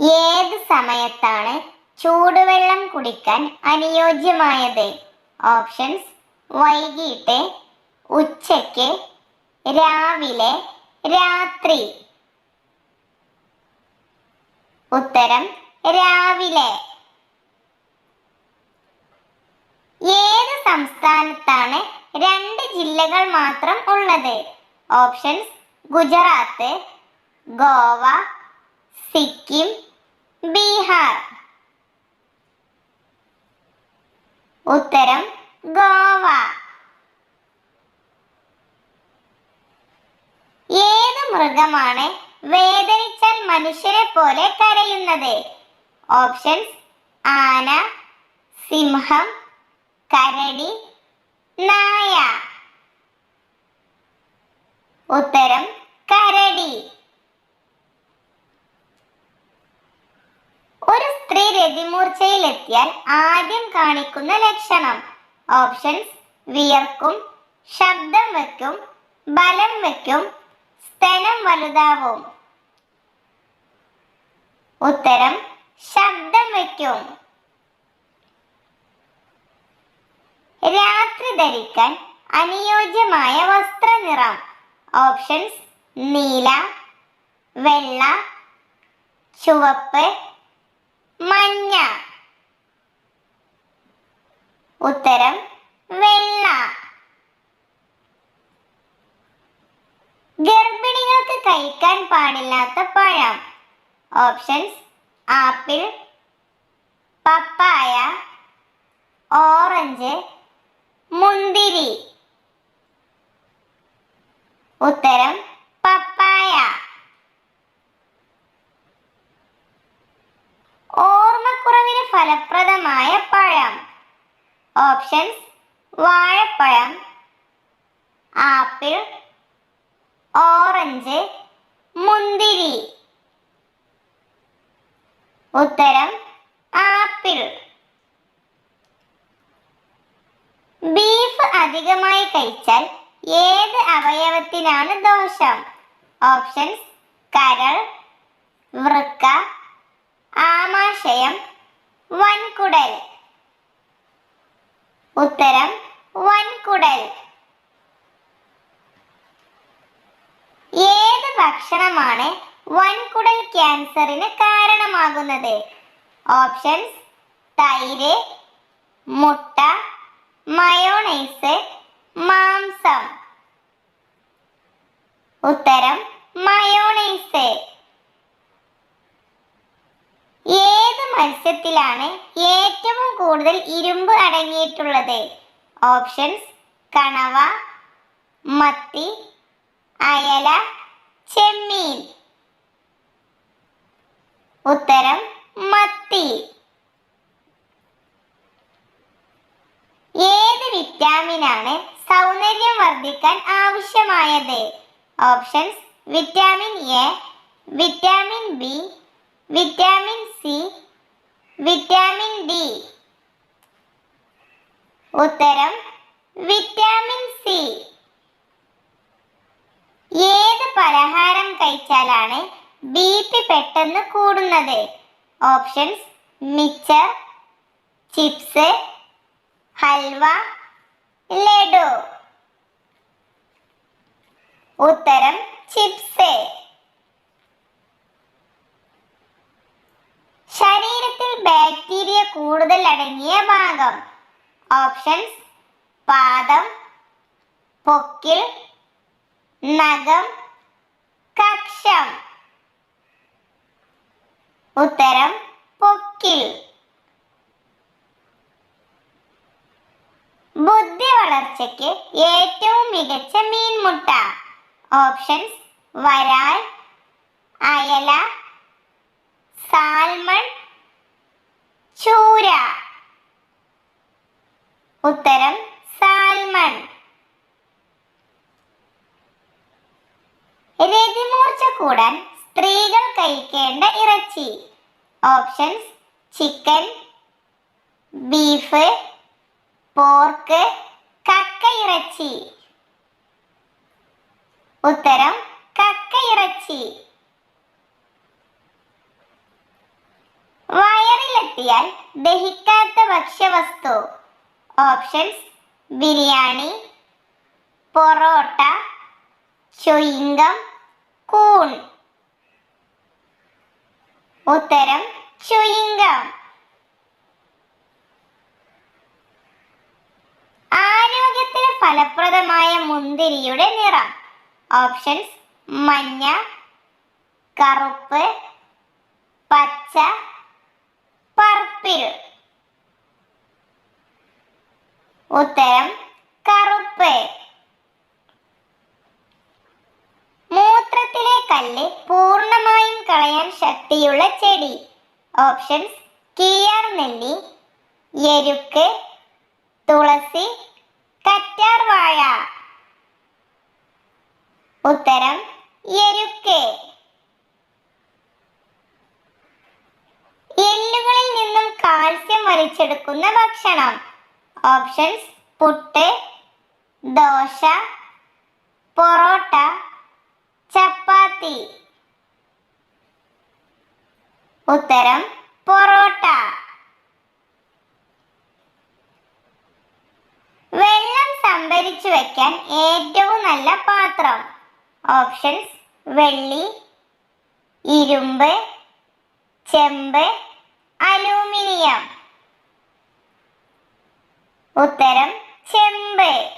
ഏത് സമയത്താണ് ചൂടുവെള്ളം കുടിക്കാൻ അനുയോജ്യമായത്? ഓപ്ഷൻസ് വൈകിട്ട് ഉച്ചയ്ക്ക് രാവിലെ രാത്രി. ഉത്തരം രാവിലെ. ഏത് സംസ്ഥാനത്താണ് രണ്ട് ജില്ലകൾ മാത്രം ഉള്ളത്? ഓപ്ഷൻസ് ഗുജറാത്ത് ഗോവ സിക്കിം ബീഹാർ. ഉത്തരം ഗോവ. ഏത് മൃഗമാണ് വേദനിച്ചാൽ മനുഷ്യരെ പോലെ കരയുന്നത്? ഓപ്ഷൻസ് ആന സിംഹം കരടി നായ. ഉത്തരം കരടി. രതിമൂർച്ചയിലെത്തിയാൽ ആദ്യം കാണിക്കുന്ന ലക്ഷണം. ഓപ്ഷൻസ് വിയർക്കും ശബ്ദം വയ്ക്കും ബലം വയ്ക്കും സ്തനം വലുതാവും. ഉത്തരം ശബ്ദം വയ്ക്കും രാത്രി ധരിക്കാൻ അനുയോജ്യമായ വസ്ത്രനിറം. ഓപ്ഷൻസ് നീല വെള്ള ചുവപ്പ് മഞ്ഞ. ഉത്തരം വെള്ള. ഗർഭിണികൾക്ക് കഴിക്കാൻ പാടില്ലാത്ത പഴം. ഓപ്ഷൻസ് ആപ്പിൾ പപ്പായ ഓറഞ്ച് മുന്തിരി. ഉത്തരം പപ്പായ ഓർമ്മക്കുറവിന് ഫലപ്രദമായ പഴം ഓപ്ഷൻസ് വാഴപ്പഴം ആപ്പിൾ ഓറഞ്ച് മുന്തിരി. ഉത്തരം ആപ്പിൾ. ബീഫ് അധികമായി കഴിച്ചാൽ ഏത് അവയവത്തിനാണ് ദോഷം? ഓപ്ഷൻസ് കരൾ വൃക്ക ആമാശയം വൻകുടൽ. ഉത്തരം വൻകുടൽ. ഏത് ഭക്ഷണമാണ് വൻകുടൽ ക്യാൻസറിന് കാരണമാകുന്നത്? ഓപ്ഷൻസ് തൈര് മുട്ട മയോണൈസ് മാംസം. ഉത്തരം മയോണൈസ് ഏത് മത്സ്യത്തിലാണ് ഏറ്റവും കൂടുതൽ ഇരുമ്പ് അടങ്ങിയിട്ടുള്ളത്. ഓപ്ഷൻസ് കണവ മത്തി അയല ചെമ്മീൻ. ഉത്തരം മത്തി. ഏത് വിറ്റാമിനാണ് സൗന്ദര്യം വർദ്ധിക്കാൻ ആവശ്യമായത്? Options vitamin A vitamin B vitamin C vitamin D ഉത്തരം വിറ്റാമിൻ സി ഏത് പലഹാരം കഴിച്ചാലാണ് ബി പി പെട്ടെന്ന് കൂടുന്നത്? Options mixture chips halwa laddu ഉത്തരം ചിപ്സ് ശരീരത്തിൽ ബാക്ടീരിയ കൂടുതൽ അടങ്ങിയ ഭാഗം ഓപ്ഷൻസ് പാദം പൊക്കിൽ നഖം കക്ഷം. ഉത്തരം പൊക്കിൽ. ബുദ്ധി വളർച്ചയ്ക്ക് ഏറ്റവും മികച്ച മീൻമുട്ട. ഓപ്ഷൻസ് വരാൽ അയല സാൽമൺ ചൂര. ഉത്തരം സാൽമൺ. രതിമൂർച്ച കൂടാൻ സ്ത്രീകൾ കഴിക്കേണ്ട ഇറച്ചി. ഓപ്ഷൻസ് ചിക്കൻ ബീഫ് പോർക്ക് കക്ക ഇറച്ചി. ഉത്തരം കക്ക ഇറച്ചി. വയറിലെത്തിയാൽ ദഹിക്കാത്ത ഭക്ഷ്യവസ്തു. Options biryani porotta chewing gum കൂൺ. ഉത്തരം ചുയിങ്കം. ആരോഗ്യത്തിന് ഫലപ്രദമായ മുന്തിരിയുടെ നിറം. ഓപ്ഷൻസ് മഞ്ഞ കറുപ്പ് പച്ച പർപ്പിൾ. ഉത്തരം കറുപ്പ്. മൂത്രത്തിലെ കല്ല് പൂർണമായും കളയാൻ ശക്തിയുള്ള ചെടി. ഓപ്ഷൻസ് കിയാർ നെല്ലി എരുക്ക് തുളസി കറ്റാർ വാഴ. ഉത്തരം എരുക്ക്. എല്ലുകളിൽ നിന്നും കാൽസ്യം വലിച്ചെടുക്കുന്ന ഭക്ഷണം. ഓപ്ഷൻസ് പുട്ട് ദോശ പൊറോട്ട ചപ്പാത്തി. ഉത്തരം പൊറോട്ട. വെള്ളം സംഭരിച്ചു വെക്കാൻ ഏറ്റവും നല്ല പാത്രം. ഓപ്ഷൻസ് വെള്ളി ഇരുമ്പ് ചെമ്പ് അലൂമിനിയം. ഉത്തരം ചെമ്പ്.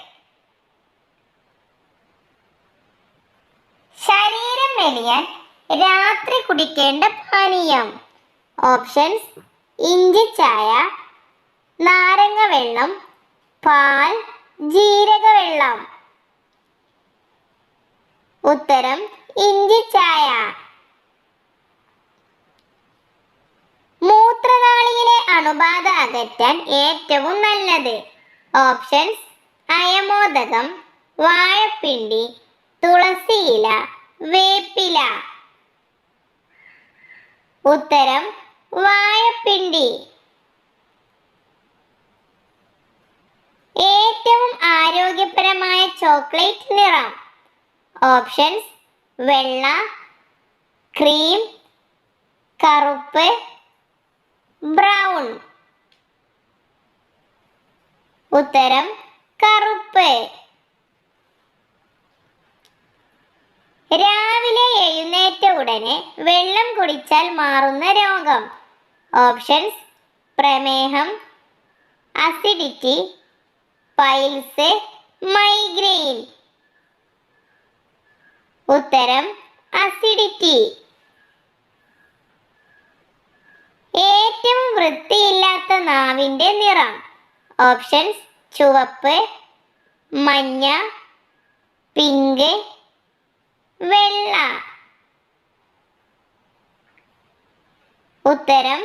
ശരീരം മെലിയാൻ രാത്രി കുടിക്കേണ്ട പാനീയം. ഓപ്ഷൻസ് ഇഞ്ചിച്ചായ ചായ നാരങ്ങ വെള്ളം പാൽ ജീരക വെള്ളം. ഉത്തരം ഇഞ്ചിച്ചായ ചായ. മൂത്രനാളിയിലെ അണുബാധ അകറ്റാൻ ഏറ്റവും നല്ലത്. ഓപ്ഷൻസ് അയമോദകം വാഴപ്പിണ്ടി തുളസിയില വേപ്പില. ഉത്തരം വാഴപ്പിണ്ടി. ഏറ്റവും ആരോഗ്യപരമായ ചോക്ലേറ്റ് നിറം. ഓപ്ഷൻസ് വെള്ള ക്രീം കറുപ്പ് ബ്രൗൺ. ഉത്തരം കറുപ്പ്. രാവിലെ എഴുന്നേറ്റ ഉടനെ വെള്ളം കുടിച്ചാൽ മാറുന്ന രോഗം. ഓപ്ഷൻസ് പ്രമേഹം അസിഡിറ്റി പൈൽസ് മൈഗ്രെയിൻ. ഉത്തരം അസിഡിറ്റി. ഏറ്റവും വൃത്തിയില്ലാത്ത നാവിന്റെ നിറം. ഓപ്ഷൻസ് ചുവപ്പ് മഞ്ഞ പിങ്ക് വെള്ള. ഉത്തരം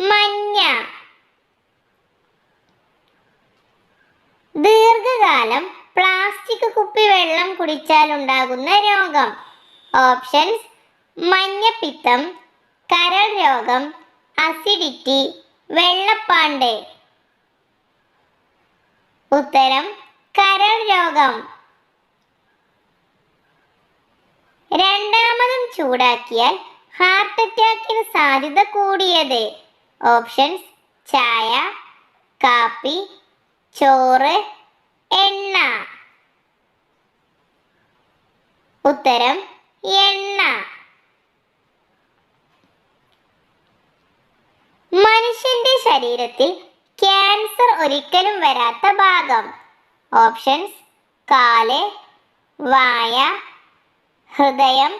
മഞ്ഞ. ദീർഘകാലം പ്ലാസ്റ്റിക് കുപ്പി വെള്ളം കുടിച്ചാൽ ഉണ്ടാകുന്ന രോഗം. ഓപ്ഷൻസ് മഞ്ഞപ്പിത്തം കരൾ രോഗം അസിഡിറ്റി വെള്ളപ്പാണ്ട്. ഉത്തരം കരൾ രോഗം. രണ്ടാമതും ചൂടാക്കിയാൽ ഹാർട്ട് അറ്റാക്കിന് സാധ്യത കൂടിയത്. ഓപ്ഷൻസ് ചായ കാപ്പി ചോറ് എണ്ണ. ഉത്തരം എണ്ണ. മനുഷ്യന്റെ ശരീരത്തിൽ ക്യാൻസർ ഒരിക്കലും വരാത്ത ഭാഗം. ഓപ്ഷൻസ് കാൽ വായ ഹൃദയം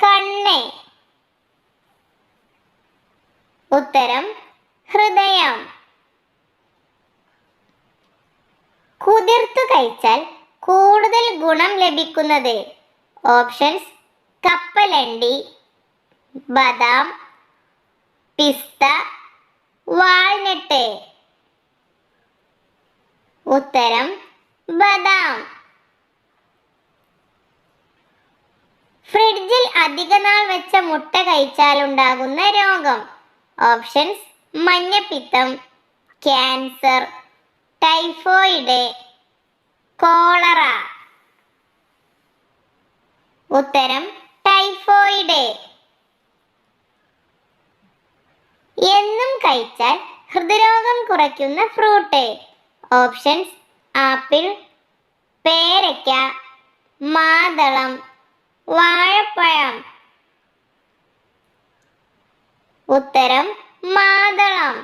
കണ്ണ്. ഉത്തരം ഹൃദയം. കുതിർത്തു കഴിച്ചാൽ കൂടുതൽ ഗുണം ലഭിക്കുന്നത്. ഓപ്ഷൻസ് കപ്പലണ്ടി ബദാം പിസ്ത വാൾനട്ട് ഉത്തരം ബദാം. ഫ്രിഡ്ജിൽ അധിക നാൾ വെച്ച മുട്ട കഴിച്ചാൽ ഉണ്ടാകുന്ന രോഗം. ഓപ്ഷൻസ് മഞ്ഞപ്പിത്തം ക്യാൻസർ ടൈഫോയിഡ് കോളറ. ഉത്തരം ടൈഫോയിഡ്. എന്നും കഴിച്ചാൽ ഹൃദ്രോഗം കുറയ്ക്കുന്ന ഫ്രൂട്ട്. ഓപ്ഷൻസ് ആപ്പിൾ പേരയ്ക്ക മാതളം വാഴപ്പഴം. ഉത്തരം മാതളം.